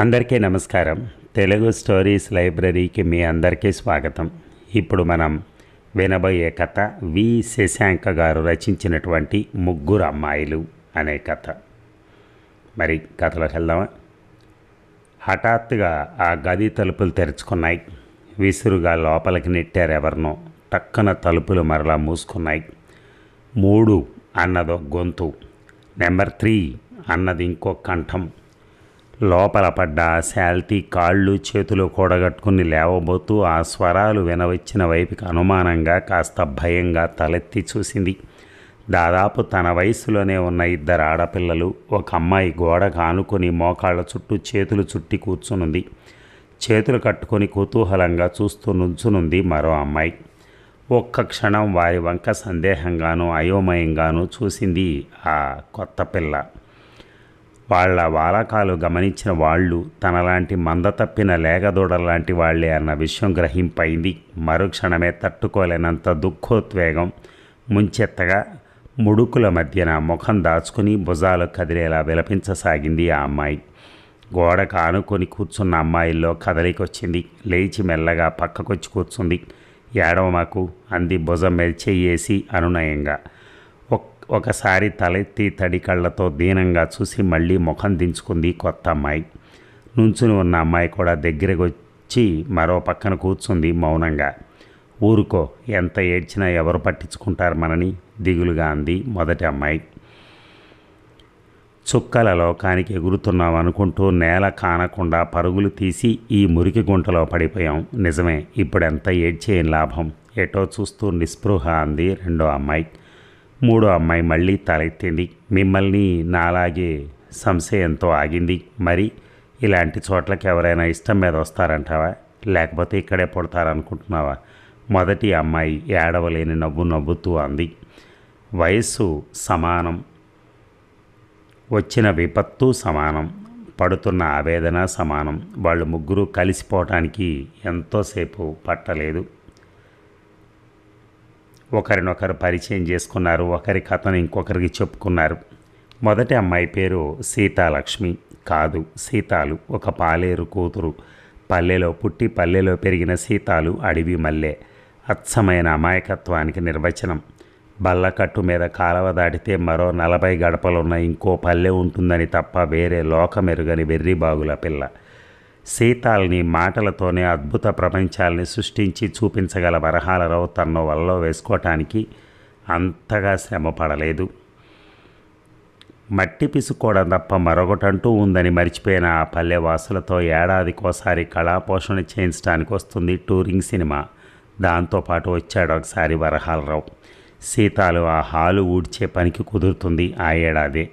అందరికీ నమస్కారం. తెలుగు స్టోరీస్ లైబ్రరీకి మీ అందరికీ స్వాగతం. ఇప్పుడు మనం వినబోయే కథ వి. శశాంక గారు రచించినటువంటి ముగ్గురు అమ్మాయిలు అనే కథ. మరి కథలోకి వెళ్దామా? హఠాత్తుగా ఆ గది తలుపులు తెరుచుకున్నాయి. విసురుగా లోపలికి నెట్టారు ఎవరినో. టక్కన తలుపులు మరలా మూసుకున్నాయి. మూడు అన్నదో గొంతు. నెంబర్ త్రీ అన్నది ఇంకో కంఠం. లోపల పడ్డ శాల్తీ కాళ్ళు చేతులు కూడగట్టుకుని లేవబోతూ ఆ స్వరాలు వినవచ్చిన వైపుకి అనుమానంగా కాస్త భయంగా తలెత్తి చూసింది. దాదాపు తన వయసులోనే ఉన్న ఇద్దరు ఆడపిల్లలు ఒక అమ్మాయి గోడకు ఆనుకొని మోకాళ్ళ చుట్టూ చేతులు చుట్టి కూర్చునుంది. చేతులు కట్టుకొని కుతూహలంగా చూస్తూ నుంచునుంది మరో అమ్మాయి. ఒక్క క్షణం వారి వంక సందేహంగానూ అయోమయంగానూ చూసింది ఆ కొత్త పిల్ల. వాళ్ళ వాలకాలు గమనించిన వాళ్ళు తనలాంటి మంద తప్పిన లేగదూడలాంటి వాళ్ళే అన్న విషయం గ్రహింపైంది. మరుక్షణమే తట్టుకోలేనంత దుఃఖోద్వేగం ముంచెత్తగా ముడుకుల మధ్యన ముఖం దాచుకుని భుజాలు కదిలేలా విలపించసాగింది ఆ అమ్మాయి. గోడకు ఆనుకొని కూర్చున్న అమ్మాయిల్లో కదలికొచ్చింది. లేచి మెల్లగా పక్కకొచ్చి కూర్చుంది. ఏడవ మాకు అంది భుజం మీద చెయ్యేసి అనునయంగా. ఒకసారి తలెత్తి తడి కళ్ళతో దీనంగా చూసి మళ్ళీ ముఖం దించుకుంది కొత్త అమ్మాయి. నుంచుని ఉన్న అమ్మాయి కూడా దగ్గరకు వచ్చి మరో పక్కన కూర్చుంది మౌనంగా. ఊరుకో ఎంత ఏడ్చినా ఎవరు పట్టించుకుంటారు మనని? దిగులుగా అంది మొదటి అమ్మాయి. చుక్కల లోకానికి ఎగురుతున్నాం అనుకుంటూ నేల కానకుండా పరుగులు తీసి ఈ మురికి గుంటలో పడిపోయాం. నిజమే ఇప్పుడెంత ఏడ్చేం లాభం? ఎటో చూస్తూ నిస్పృహ అంది రెండో అమ్మాయి. మూడో అమ్మాయి మళ్ళీ తలెత్తింది. మిమ్మల్ని నాలాగే సంశయంతో ఆగింది. మరి ఇలాంటి చోట్లకి ఎవరైనా ఇష్టం మీద వస్తారంటావా? లేకపోతే ఇక్కడే పుడతారనుకుంటున్నావా? మొదటి అమ్మాయి ఏడవలేని నవ్వు నవ్వుతూ అంది. వయస్సు సమానం. వచ్చిన విపత్తు సమానం. పడుతున్న ఆవేదన సమానం. వాళ్ళు ముగ్గురు కలిసిపోవటానికి ఎంతోసేపు పట్టలేదు. ఒకరినొకరు పరిచయం చేసుకున్నారు ఒకరి కథను ఇంకొకరికి చెప్పుకున్నారు. మొదటి అమ్మాయి పేరు సీతాలక్ష్మి కాదు సీతాలు. ఒక పాలేరు కూతురు. పల్లెలో పుట్టి పల్లెలో పెరిగిన సీతాలు అడవి మల్లె. అచ్చమైన అమాయకత్వానికి నిర్వచనం. బల్లకట్టు మీద కాలవ దాటితే మరో నలభై గడపలున్న ఇంకో పల్లె ఉంటుందని తప్ప వేరే లోకమెరుగని వెర్రిబాగుల పిల్ల. సీతాల్ని మాటలతోనే అద్భుత ప్రపంచాల్ని సృష్టించి చూపించగల వరహాలరావు తన వలలో వేసుకోవటానికి అంతగా శ్రమ పడలేదు మట్టి పిసుకోవడం తప్ప మరొకటంటూ ఉందని మర్చిపోయిన ఆ పల్లెవాసులతో ఏడాదికోసారి కళాపోషణ చేయించడానికి వస్తుంది టూరింగ్ సినిమా. దాంతోపాటు వచ్చాడు ఒకసారి వరహాలరావు. సీతాలు ఆ హాలు ఊడ్చే పనికి కుదురుతుంది ఆ ఏడాది.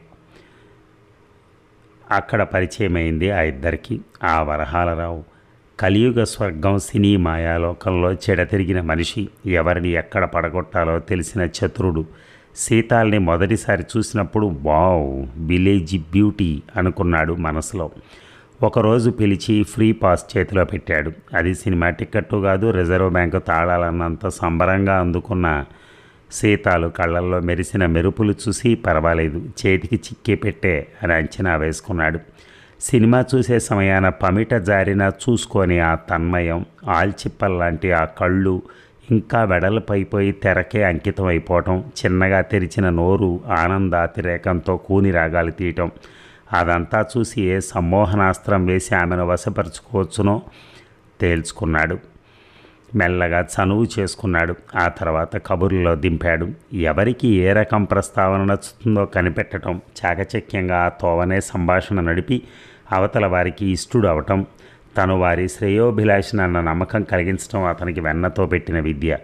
అక్కడ పరిచయమైంది ఆ ఇద్దరికి. ఆ వరహాలరావు. కలియుగ స్వర్గం సినీ మాయాలోకంలో చెడతిరిగిన మనిషి. ఎవరిని ఎక్కడ పడగొట్టాలో తెలిసిన చతురుడు. సీతాల్ని మొదటిసారి చూసినప్పుడు వావ్ విలేజ్ బ్యూటీ అనుకున్నాడు మనసులో. ఒకరోజు పిలిచి ఫ్రీ పాస్ చేతిలో పెట్టాడు. అది సినిమా టిక్కెట్టు కాదు రిజర్వ్ బ్యాంకు తాళాలన్నంత సంబరంగా అందుకున్న సీతాలు కళ్ళల్లో మెరిసిన మెరుపులు చూసి పర్వాలేదు చేతికి చిక్కే పెట్టే అని అంచనా వేసుకున్నాడు. సినిమా చూసే సమయాన పమిట జారిన చూసుకొని ఆ తన్మయం ఆల్చిప్పల్లాంటి ఆ కళ్ళు ఇంకా వెడలపైపోయి తెరకే అంకితం అయిపోవటం చిన్నగా తెరిచిన నోరు ఆనందాతిరేకంతో కూని రాగాలు తీయటం. అదంతా చూసి ఏ సమ్మోహనాస్త్రం వేసి ఆమెను వశపరుచుకోవచ్చునో తేల్చుకున్నాడు. మెల్లగా చనువు చేసుకున్నాడు. ఆ తర్వాత కబుర్లలో దింపాడు. ఎవరికి ఏ రకం ప్రస్తావన నచ్చుతుందో కనిపెట్టడం చాకచక్యంగా ఆ తోవనే సంభాషణ నడిపి అవతల వారికి ఇష్టుడు అవటం తను వారి శ్రేయోభిలాషినన్న నమ్మకం కలిగించడం అతనికి వెన్నతో పెట్టిన విద్య.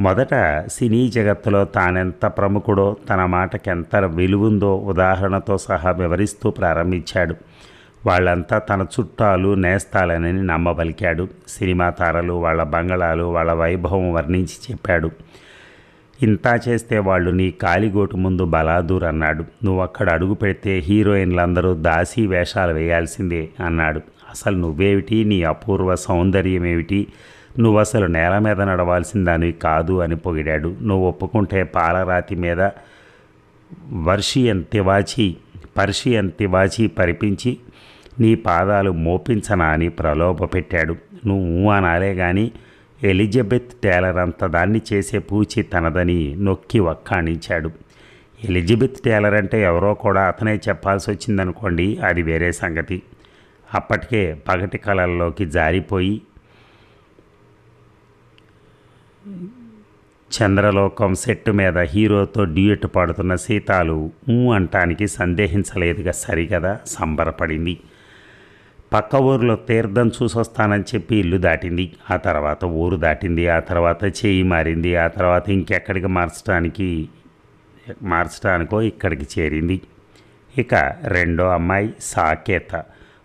మొదట సినీ జగత్తులో తానెంత ప్రముఖుడో తన మాటకెంత విలువుందో ఉదాహరణతో సహా వివరిస్తూ ప్రారంభించాడు. వాళ్ళంతా తన చుట్టాలు నేస్తాలని నమ్మబలికాడు. సినిమా తారలు వాళ్ళ బంగళాలు వాళ్ళ వైభవం వర్ణించి చెప్పాడు. ఇంతా చేస్తే వాళ్ళు నీ కాలిగోటు ముందు బలాదూర్ అన్నాడు. నువ్వు అక్కడ అడుగు పెడితే హీరోయిన్లందరూ దాసీ వేషాలు వేయాల్సిందే అన్నాడు. అసలు నువ్వేమిటి? నీ అపూర్వ సౌందర్యం ఏమిటి నువ్వు అసలు నేల మీద నడవాల్సిందని కాదు అని పొగిడాడు. నువ్వు ఒప్పుకుంటే పాలరాతి మీద వర్షియన్ తివాచి పర్షియన్ తివాచి పరిపించి నీ పాదాలు మోపించనా అని ప్రలోభ పెట్టాడు నువ్వు అనాలే గాని ఎలిజబెత్ టేలర్ అంత దాన్ని చేసే పూచి తనదని నొక్కి వక్కాణించాడు. ఎలిజబెత్ టేలర్ అంటే ఎవరో కూడా అతనే చెప్పాల్సి వచ్చిందనుకోండి అది వేరే సంగతి. అప్పటికే పగటి కళల్లోకి జారిపోయి చంద్రలోకం సెట్టు మీద హీరోతో డ్యూయట్ పాడుతున్న సీతాలు ఊ అంటానికి సందేహించలేదుగా సరిగదా సంబరపడింది. పక్క ఊరిలో తీర్థం చూసొస్తానని చెప్పి ఇల్లు దాటింది. ఆ తర్వాత ఊరు దాటింది. ఆ తర్వాత చేయి మారింది. ఆ తర్వాత ఇంకెక్కడికి మార్చడానికి మార్చడానికో ఇక్కడికి చేరింది. ఇక రెండో అమ్మాయి సాకేత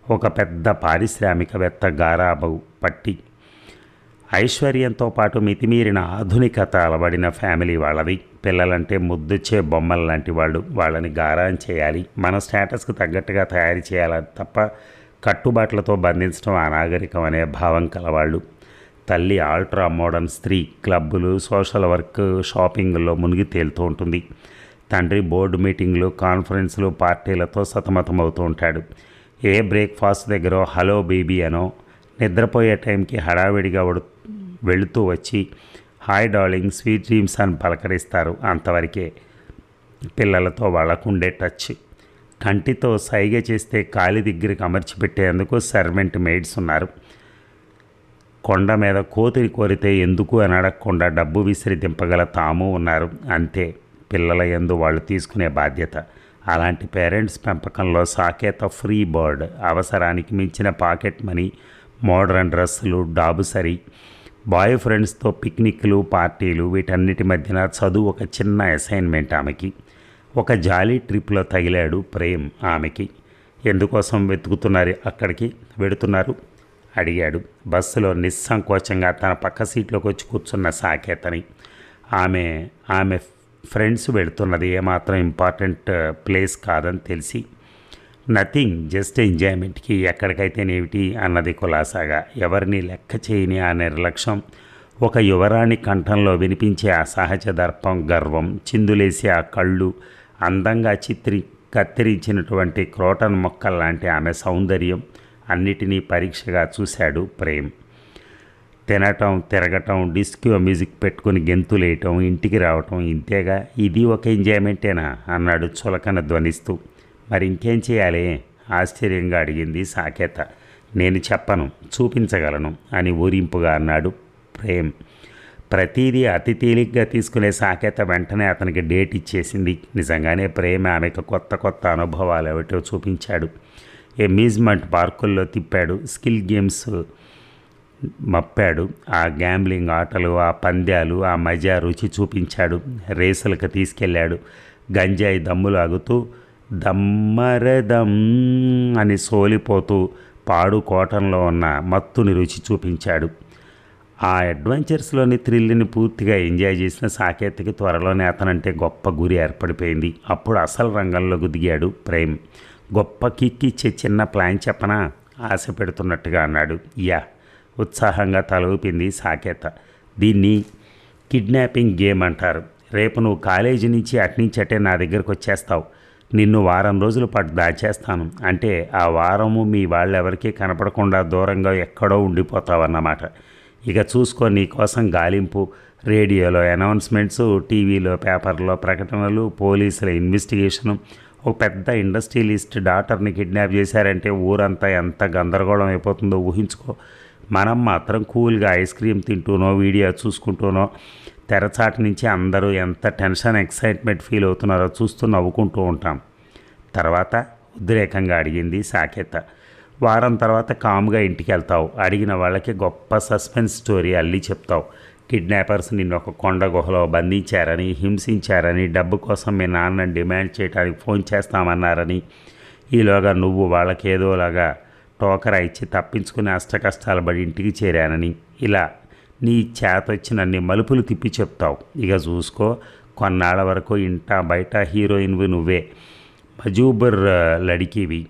ఒక పెద్ద పారిశ్రామికవేత్త గారాబు పట్టి. ఐశ్వర్యంతో పాటు మితిమీరిన ఆధునికత అలవడిన ఫ్యామిలీ వాళ్ళది. పిల్లలంటే ముద్దుచ్చే బొమ్మల లాంటి వాళ్ళు. వాళ్ళని గారాన్ చేయాలి. మన స్టేటస్కి తగ్గట్టుగా తయారు చేయాలి తప్ప కట్టుబాట్లతో బంధించడం అనాగరికం అనే భావం కలవాళ్ళు. తల్లి ఆల్ట్రా మోడర్న్ స్త్రీ క్లబ్బులు సోషల్ వర్క్ షాపింగ్లో మునిగి తేలుతూ ఉంటుంది. తండ్రి బోర్డు మీటింగ్లు కాన్ఫరెన్స్లు పార్టీలతో సతమతమవుతూ ఉంటాడు. ఏ బ్రేక్ఫాస్ట్ దగ్గర హలో బేబీ అనో నిద్రపోయే టైంకి హడావిడిగా ఉడు వెళుతూ వచ్చి హాయ్ డార్లింగ్ స్వీట్ డ్రీమ్స్ అని పలకరిస్తారు అంతవరకే. పిల్లలతో వాళ్ళకుండే టచ్. కంటితో సైగ చేస్తే కాలి దగ్గరికి అమర్చిపెట్టేందుకు సర్వెంట్ మెయిడ్స్ ఉన్నారు. కొండ మీద కోతిని కోరితే ఎందుకు అని అడగకుండా డబ్బు విసిరి దింపగల తాము ఉన్నారు. అంతే పిల్లల ఎందు వాళ్ళు తీసుకునే బాధ్యత. అలాంటి పేరెంట్స్ పెంపకంలో సాకేత ఫ్రీ బర్డ్ అవసరానికి మించిన పాకెట్ మనీ మోడ్రన్ డ్రెస్సులు డాబుసరి బాయ్ ఫ్రెండ్స్తో పిక్నిక్లు పార్టీలు వీటన్నిటి మధ్యన చదువు ఒక చిన్న అసైన్మెంట్ ఆమెకి. ఒక జాలీ ట్రిప్లో తగిలాడు ప్రేమ్ ఆమెకి. ఎందుకోసం వెతుకుతున్నారు అక్కడికి? వెడుతున్నారు? అడిగాడు. బస్సులో నిస్సంకోచంగా తన పక్క సీట్లోకి వచ్చి కూర్చున్న సాకేతని. ఆమె ఆమె ఫ్రెండ్స్ వెళుతున్నది ఏమాత్రం ఇంపార్టెంట్ ప్లేస్ కాదని తెలిసి. నథింగ్ జస్ట్ ఎంజాయ్మెంట్కి ఎక్కడికైతేనేమిటి? అన్నది కులాసాగా ఎవరిని లెక్క చేయని ఆ నిర్లక్ష్యం. ఒక యువరాణి కంఠంలో వినిపించే ఆ సహజ దర్పం గర్వం చిందులేసే ఆ కళ్ళు అందంగా చిత్రి కత్తిరించినటువంటి క్రోటన్ మొక్కల్లాంటి ఆమె సౌందర్యం అన్నిటినీ పరీక్షగా చూశాడు ప్రేమ్. తినటం తిరగటం డిస్కో మ్యూజిక్ పెట్టుకుని గెంతులేయటం ఇంటికి రావటం ఇంతేగా ఇది ఒక ఎంజాయ్మెంటేనా? అన్నాడు చులకన ధ్వనిస్తూ. మరి ఇంకేం చేయాలి? ఆశ్చర్యంగా అడిగింది సాకేత. నేను చెప్పను చూపించగలను అని ఊరింపుగా అన్నాడు. ప్రేమ్. ప్రతిదీ అతి తేలిగ్గా తీసుకునే సాకేత వెంటనే అతనికి డేట్ ఇచ్చేసింది. నిజంగానే ప్రేమ ఆమెకు కొత్త కొత్త అనుభవాలు ఏమిటో చూపించాడు. అమ్యూజ్మెంట్ పార్కుల్లో తిప్పాడు. స్కిల్ గేమ్స్ మప్పాడు. ఆ గ్యాంబ్లింగ్ ఆటలు ఆ పంద్యాలు ఆ మజా రుచి చూపించాడు. రేసులకు తీసుకెళ్ళాడు. గంజాయి దమ్ములు ఆగుతూ దమ్మరదం అని సోలిపోతూ పాడు కోటంలో ఉన్న మత్తుని రుచి చూపించాడు. ఆ అడ్వెంచర్స్లోని థ్రిల్ని పూర్తిగా ఎంజాయ్ చేసిన సాకేత్కి త్వరలోనే అతనంటే గొప్ప గురి ఏర్పడిపోయింది. అప్పుడు అసలు రంగంలోకి దిగాడు ప్రేమ్. గొప్ప కిక్ ఇచ్చే చిన్న ప్లాన్ చెప్పనా? ఆశ పెడుతున్నట్టుగా అన్నాడు. యా. ఉత్సాహంగా తలూపింది సాకేత. దీన్ని కిడ్నాపింగ్ గేమ్ అంటారు. రేపు నువ్వు కాలేజీ నుంచి అట్నించటే నా దగ్గరకు వచ్చేస్తావు. నిన్ను వారం రోజుల పాటు దాచేస్తాను. అంటే ఆ వారము మీ వాళ్ళెవరికీ కనపడకుండా దూరంగా ఎక్కడో ఉండిపోతావన్నమాట. ఇక చూసుకో నీకోసం గాలింపు రేడియోలో అనౌన్స్మెంట్స్ టీవీలో పేపర్లో ప్రకటనలు పోలీసుల ఇన్వెస్టిగేషను. ఒక పెద్ద ఇండస్ట్రియలిస్ట్ డాక్టర్ని కిడ్నాప్ చేశారంటే ఊరంతా ఎంత గందరగోళం అయిపోతుందో ఊహించుకో. మనం మాత్రం కూల్గా ఐస్ క్రీమ్ తింటూనో వీడియో చూసుకుంటూనో తెరచాటు నుంచి అందరూ ఎంత టెన్షన్ ఎక్సైట్మెంట్ ఫీల్ అవుతున్నారో చూస్తూ నవ్వుకుంటూ ఉంటాం. తర్వాత ఉద్రేకంగా అడిగింది సాకేత. వారం తర్వాత కామ్గా ఇంటికి వెళ్తావు అడిగిన వాళ్ళకి గొప్ప సస్పెన్స్ స్టోరీ అల్లి చెప్తావు. కిడ్నాపర్స్ నిన్ను ఒక కొండ గుహలో బంధించారని హింసించారని డబ్బు కోసం మీ నాన్నని డిమాండ్ చేయడానికి ఫోన్ చేస్తామన్నారని. ఈలోగా నువ్వు వాళ్ళకి ఏదోలాగా టోకరా ఇచ్చి తప్పించుకుని అష్టకష్టాలు పడి ఇంటికి చేరానని. ఇలా నీ చేతొచ్చినన్ని మలుపులు తిప్పి చెప్తావు. ఇక చూసుకో కొన్నాళ్ళ వరకు ఇంట బయట హీరోయిన్వి నువ్వే. మజూబర్ లడికివి.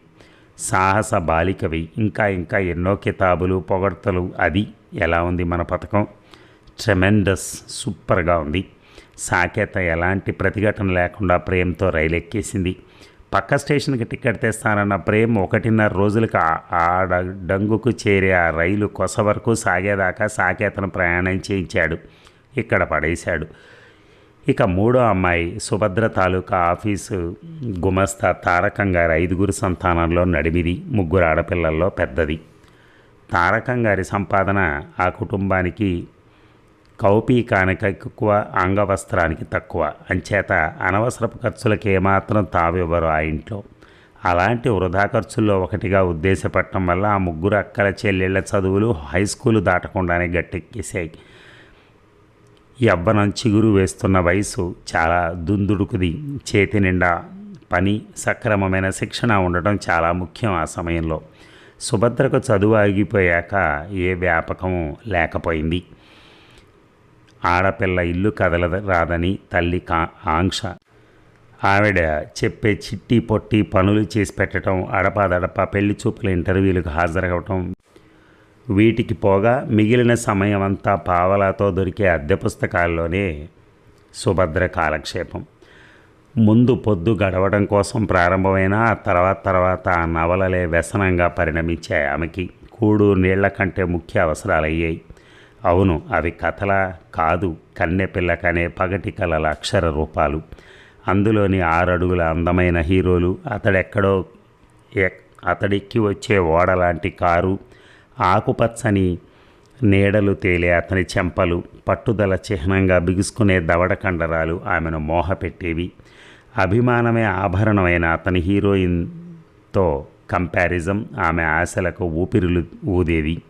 సాహస బాలికవి. ఇంకా ఇంకా ఎన్నో కితాబులు పొగడ్తలు. అది ఎలా ఉంది మన పథకం? ట్రెమెండస్ సూపర్గా ఉంది. సాకేత ఎలాంటి ప్రతిఘటన లేకుండా ప్రేమతో రైలు ఎక్కేసింది పక్క స్టేషన్కి టికెట్ తెస్తానన్న ప్రేమ్ ఒకటిన్నర రోజులకు ఆ- డంగుకు చేరే ఆ రైలు కొస వరకు సాగేదాకా సాకేతను ప్రయాణం చేయించాడు. ఇక్కడ పడేశాడు. ఇక మూడో అమ్మాయి సుభద్ర తాలూకా ఆఫీసు గుమస్తా తారకం గారి ఐదుగురు సంతానంలో నడిమిది ముగ్గురు ఆడపిల్లల్లో పెద్దది. తారకం గారి సంపాదన ఆ కుటుంబానికి కౌపీ కానుక ఎక్కువ అంగవస్త్రానికి తక్కువ. అంచేత అనవసరపు ఖర్చులకు ఏమాత్రం తావివ్వరు ఆ ఇంట్లో. అలాంటి వృధా ఖర్చుల్లో ఒకటిగా ఉద్దేశపడటం వల్ల ఆ ముగ్గురు అక్కల చెల్లెళ్ళ చదువులు హై స్కూలు దాటకుండానే గట్టెక్కేశాయి. యవ్వనం చిగురు వేస్తున్న వయసు చాలా దుందుడుకుది. చేతి నిండా పని సక్రమమైన శిక్షణ ఉండటం చాలా ముఖ్యం ఆ సమయంలో. సుభద్రకు చదువు ఆగిపోయాక ఏ వ్యాపకము లేకపోయింది. ఆడపిల్ల ఇల్లు కదలరాదని తల్లి కా ఆంక్ష. ఆవిడ చెప్పే చిట్టి పొట్టి పనులు చేసి పెట్టడం అడపాదడపా పెళ్ళి చూపుల ఇంటర్వ్యూలకు హాజరవటం వీటికి పోగా మిగిలిన సమయం అంతా పావలాతో దొరికే అద్దె పుస్తకాల్లోనే సుభద్ర కాలక్షేపం. ముందు పొద్దు గడవడం కోసం ప్రారంభమైన ఆ తర్వాత తర్వాత ఆ నవలలే వ్యసనంగా పరిణమించాయి ఆమెకి కూడు నీళ్ళ కంటే ముఖ్య అవసరాలయ్యాయి. అవును అవి కథల కాదు కన్నెపిల్ల కనే పగటి కలల అక్షర రూపాలు. అందులోని ఆరడుగుల అందమైన హీరోలు అతడెక్కడో ఎక్- అతడెక్కి వచ్చే ఓడ లాంటి కారు ఆకుపచ్చని నీడలు తేలే అతని చెంపలు పట్టుదల చిహ్నంగా బిగుసుకునే దవడ కండరాలు ఆమెను మోహపెట్టేవి. అభిమానమే ఆభరణమైన అతని హీరోయిన్తో కంపారిజం ఆమె ఆశలకు ఊపిరులు ఊదేవి.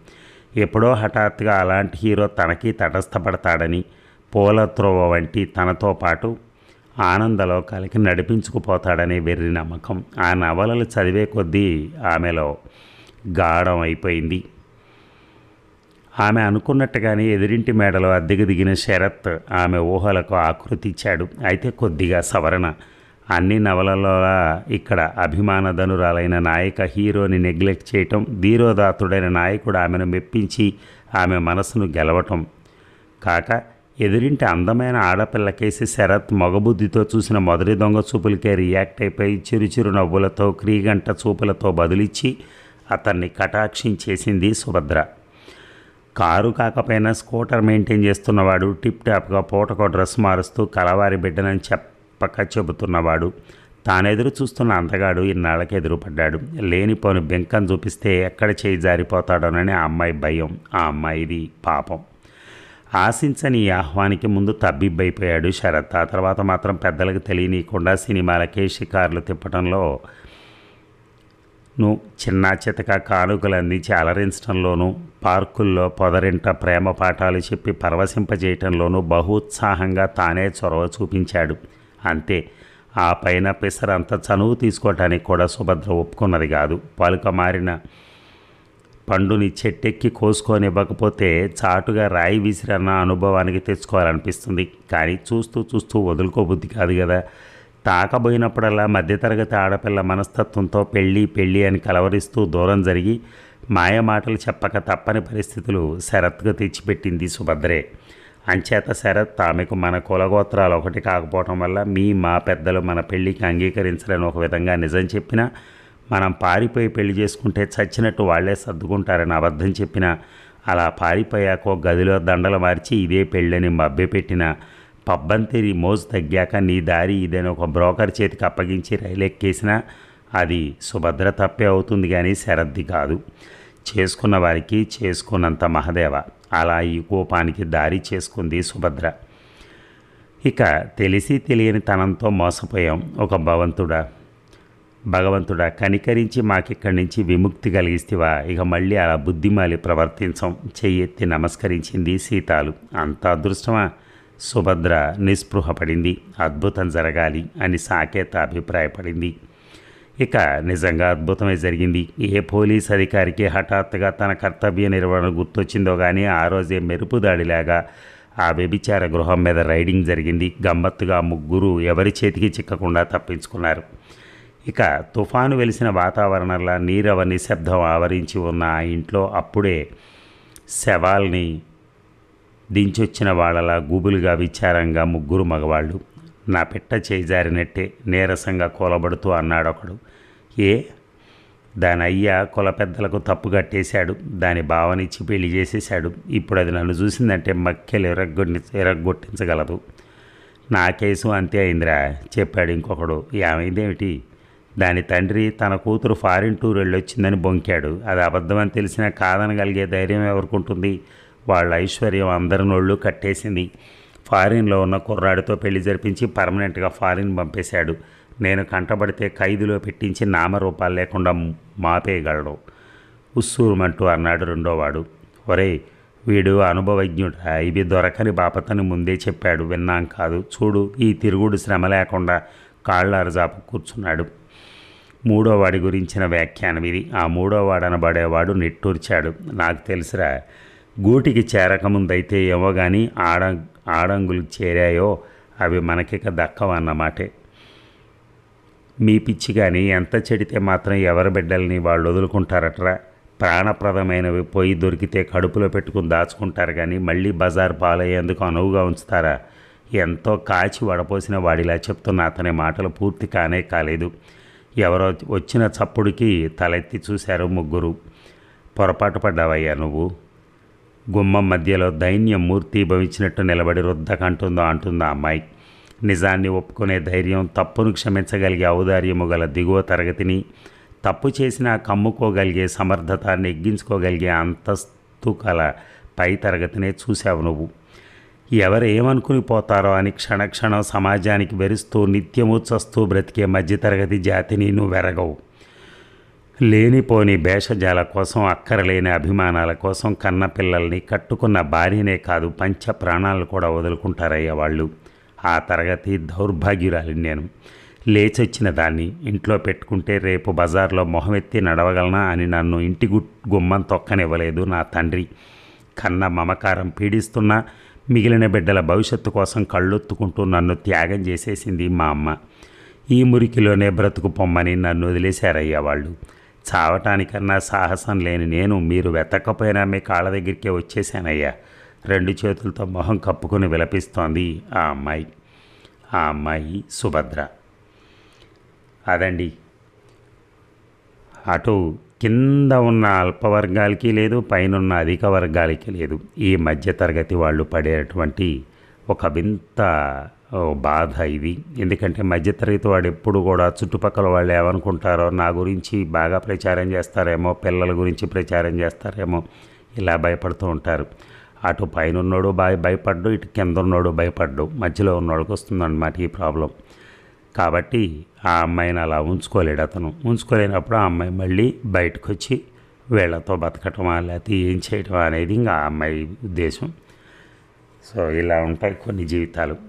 ఎప్పుడో హఠాత్తుగా అలాంటి హీరో తనకి తటస్థపడతాడని పూల త్రోవ వంటి తనతో పాటు ఆనందలోకాలకి నడిపించుకుపోతాడనే వెర్రి నమ్మకం. ఆ నవలలు చదివే కొద్దీ ఆమెలో గాఢం అయిపోయింది ఆమె అనుకున్నట్టుగానే ఎదురింటి మేడలో అద్దెకు దిగిన శరత్ ఆమె ఊహలకు ఆకృతి ఇచ్చాడు. అయితే కొద్దిగా సవరణ. అన్ని నవలలో ఇక్కడ అభిమానధనురాలైన నాయక హీరోని నెగ్లెక్ట్ చేయటం ధీరోదాతుడైన నాయకుడు ఆమెను మెప్పించి ఆమె మనసును గెలవటం. కాక ఎదురింటి అందమైన ఆడపిల్లకేసి శరత్ మగబుద్ధితో చూసిన మొదటి దొంగ చూపులకే రియాక్ట్ అయిపోయి చిరుచిరు నవ్వులతో క్రీగంట చూపులతో బదులిచ్చి అతన్ని కటాక్షించేసింది సుభద్ర. కారు కాకపోయినా స్కూటర్ మెయింటైన్ చేస్తున్నవాడు టిప్ టాప్గా పూటకో డ్రెస్ మారుస్తూ కలవారి బిడ్డనని చెప్పక చెబుతున్నవాడు తానెదురు చూస్తున్న అంతగాడు ఇన్నాళ్ళకి ఎదురుపడ్డాడు. లేనిపోని బెంకం చూపిస్తే ఎక్కడ చేయి జారిపోతాడోనని ఆ అమ్మాయి భయం ఆ అమ్మాయిది పాపం. ఆశించని ఈ ఆహ్వానికి ముందు తబ్బిబ్బైపోయాడు శరత్. ఆ తర్వాత మాత్రం పెద్దలకు తెలియనీయకుండా సినిమాలకే షికార్లు తిప్పటంలో ను చిన్న చితక కానుకలు అందించి అలరించడంలోనూ పార్కుల్లో పొదరింట ప్రేమ పాఠాలు చెప్పి పరవశింపజేయటంలోనూ బహుత్సాహంగా తానే చొరవ చూపించాడు. అంతే ఆ పైన పిసరంత చనువు తీసుకోవటానికి కూడా సుభద్ర ఒప్పుకున్నది కాదు. పలుక మారిన పండుని చెట్టెక్కి కోసుకోనివ్వకపోతే చాటుగా రాయి విసిరన్న అనుభవానికి తెచ్చుకోవాలనిపిస్తుంది. కానీ చూస్తూ చూస్తూ వదులుకోబుద్ధి కాదు కదా. తాకబోయినప్పుడల్లా మధ్యతరగతి ఆడపిల్ల మనస్తత్వంతో పెళ్ళి పెళ్ళి అని కలవరిస్తూ దూరం జరిగి మాయ మాటలు చెప్పక తప్పని పరిస్థితులు శరత్కు తెచ్చిపెట్టింది సుభద్రే. అంచేత శరత్ ఆమెకు మన కులగోత్రాలు ఒకటి కాకపోవటం వల్ల మీ మా పెద్దలు మన పెళ్ళికి అంగీకరించలేని ఒక విధంగా నిజం చెప్పినా మనం పారిపోయి పెళ్ళి చేసుకుంటే చచ్చినట్టు వాళ్ళే సర్దుకుంటారని అబద్ధం చెప్పిన అలా పారిపోయాక గదిలో దండలు మార్చి ఇదే పెళ్ళని మభ్యపెట్టిన పబ్బంతిరి మోజు తగ్గాక నీ దారి ఇదని ఒక బ్రోకర్ చేతికి అప్పగించి రైలు ఎక్కేసినా అది సుభద్ర తప్పే అవుతుంది కానీ శరద్ది కాదు. చేసుకున్న వారికి చేసుకున్నంత మహదేవ. అలా ఈ కోపానికి దారి చేసుకుంది సుభద్ర. ఇక తెలిసి తెలియని తనంతో మోసపోయాం. ఒక భవంతుడా. భగవంతుడా కనికరించి మాకిక్కడి నుంచి విముక్తి కలిగిస్తేవా. ఇక మళ్ళీ అలా బుద్ధిమాలి ప్రవర్తించం. చెయ్యెత్తి నమస్కరించింది సీతాలు. అంత అదృష్టమా? సుభద్ర నిస్పృహపడింది. అద్భుతం జరగాలి అని సాకేత అభిప్రాయపడింది. ఇక నిజంగా అద్భుతమే జరిగింది. ఏ పోలీస్ అధికారికి హఠాత్తుగా తన కర్తవ్య నిర్వహణ గుర్తొచ్చిందో కానీ ఆ రోజే మెరుపు దాడిలాగా ఆ వ్యభిచార గృహం మీద రైడింగ్ జరిగింది. గమ్మత్తుగా ముగ్గురు ఎవరి చేతికి చిక్కకుండా తప్పించుకున్నారు. ఇక తుఫాను వెలిసిన వాతావరణంలో నీరవ నిశ్శబ్దం ఆవరించి ఉన్న ఆ ఇంట్లో అప్పుడే శవాల్ని దించొచ్చిన వాళ్ళలా గుబులుగా విచారంగా ముగ్గురు మగవాళ్ళు నా పిట్ట చేయి జారినట్టే నీరసంగా కూలబడుతూ అన్నాడు ఒకడు ఏ? దాని అయ్య కుల పెద్దలకు తప్పు కట్టేశాడు. దాని భావనిచ్చి పెళ్ళి చేసేశాడు. ఇప్పుడు అది నన్ను చూసిందంటే మక్కెలు ఎరగొట్టి ఎరగొట్టించగలదు. నా కేసు అంతే అయిందిరా చెప్పాడు ఇంకొకడు. ఏమైందేమిటి? దాని తండ్రి తన కూతురు ఫారిన్ టూర్ వెళ్ళొచ్చిందని బొంకాడు. అది అబద్ధమని తెలిసినా కాదనగలిగే ధైర్యం ఎవరికుంటుంది? వాళ్ళ ఐశ్వర్యం అందరి నోళ్ళు కట్టేసింది. ఫారిన్లో ఉన్న కుర్రాడితో పెళ్ళి జరిపించి పర్మనెంట్గా ఫారిన్ పంపేశాడు. నేను కంటబడితే ఖైదులో పెట్టించి నామరూపాలు లేకుండా మాపేయగలడు. ఉస్సూరుమంటూ అన్నాడు రెండోవాడు. ఒరేయ్ వీడు అనుభవజ్ఞుడా ఇవి దొరకని బాపతని ముందే చెప్పాడు. విన్నాం కాదు. చూడు ఈ తిరుగుడు శ్రమ లేకుండా కాళ్ళారజాపు కూర్చున్నాడు. మూడోవాడి గురించిన వ్యాఖ్యానం ఇది. ఆ మూడోవాడనబడేవాడు వాడు నిట్టూర్చాడు. నాకు తెలుసురా గూటికి చేరకముందైతే ఏమో కానీ ఆడ ఆడంగులు చేరాయో అవి మనకిక దక్కవన్నమాటే. మీ పిచ్చి కానీ ఎంత చెడితే మాత్రం ఎవరి బిడ్డల్ని వాళ్ళు వదులుకుంటారట్రా? ప్రాణప్రదమైనవి పోయి దొరికితే కడుపులో పెట్టుకుని దాచుకుంటారు కానీ మళ్ళీ బజార్ పాలయ్యేందుకు అనువుగా ఉంచుతారా? ఎంతో కాచి వడపోసిన వాడిలా చెప్తున్న అతని మాటలు పూర్తి కానే కాలేదు. ఎవరో వచ్చిన చప్పుడుకి తలెత్తి చూశారు ముగ్గురు. పొరపాటు పడ్డావయ్యా నువ్వు? గుమ్మం మధ్యలో దైన్యం మూర్తి భవించినట్టు నిలబడి రుద్దకంటుందో అంటుందో ఆ అమ్మాయి. నిజాన్ని ఒప్పుకునే ధైర్యం తప్పును క్షమించగలిగే ఔదార్యము గల దిగువ తరగతిని తప్పు చేసినా కమ్ముకోగలిగే సమర్థత నెగ్గించుకోగలిగే అంతస్తు కల పై తరగతినే చూశావు నువ్వు. ఎవరు ఏమనుకుని పోతారో అని క్షణక్షణం సమాజానికి వెరుస్తూ నిత్యము చస్తూ బ్రతికే మధ్యతరగతి జాతిని నువ్వెరగవు. లేనిపోని భేషజాల కోసం అక్కరలేని అభిమానాల కోసం కన్న పిల్లల్ని కట్టుకున్న భార్యనే కాదు పంచ ప్రాణాలను కూడా వదులుకుంటారయ్యా వాళ్ళు. ఆ తరగతి దౌర్భాగ్యురాలి నేను. లేచొచ్చిన దాన్ని ఇంట్లో పెట్టుకుంటే రేపు బజార్లో మొహమెత్తి నడవగలనా అని నన్ను ఇంటి గుమ్మం తొక్కనివ్వలేదు నా తండ్రి. కన్న మమకారం పీడిస్తున్నా మిగిలిన బిడ్డల భవిష్యత్తు కోసం కళ్ళొత్తుకుంటూ నన్ను త్యాగం చేసేసింది మా అమ్మ. ఈ మురికిలోనే బ్రతుకు పొమ్మని నన్ను వదిలేశారయ్యా వాళ్ళు. చావటానికన్నా సాహసం లేని నేను మీరు వెతకపోయినా మీ కాళ్ళ దగ్గరికే వచ్చేసానయ్యా రెండు చేతులతో మొహం కప్పుకొని విలపిస్తోంది ఆ అమ్మాయి. ఆ అమ్మాయి సుభద్ర. అదండి. అటు కింద ఉన్న అల్పవర్గాలకి లేదు పైన ఉన్న అధిక వర్గాలకి లేదు. ఈ మధ్యతరగతి వాళ్ళు పడేటువంటి ఒక వింత బాధ ఇది. ఎందుకంటే మధ్యతరగతి వాడు ఎప్పుడు కూడా చుట్టుపక్కల వాళ్ళు ఏమనుకుంటారో నా గురించి బాగా ప్రచారం చేస్తారేమో పిల్లల గురించి ప్రచారం చేస్తారేమో ఇలా భయపడుతూ ఉంటారు. అటు పైన ఉన్నాడు బాగా భయపడ్డు ఇటు కింద ఉన్నాడు భయపడ్డు మధ్యలో ఉన్నోళ్ళకి వస్తుందన్నమాట ఈ ప్రాబ్లం. కాబట్టి ఆ అమ్మాయిని అలా ఉంచుకోలేడు అతను. ఉంచుకోలేనప్పుడు ఆ అమ్మాయి మళ్ళీ బయటకు వచ్చి వీళ్ళతో బతకటమా లేకపోతే ఏం చేయటమా అనేది ఇంకా ఆ అమ్మాయి ఉద్దేశం. సో ఇలా ఉంటాయి కొన్ని జీవితాలు.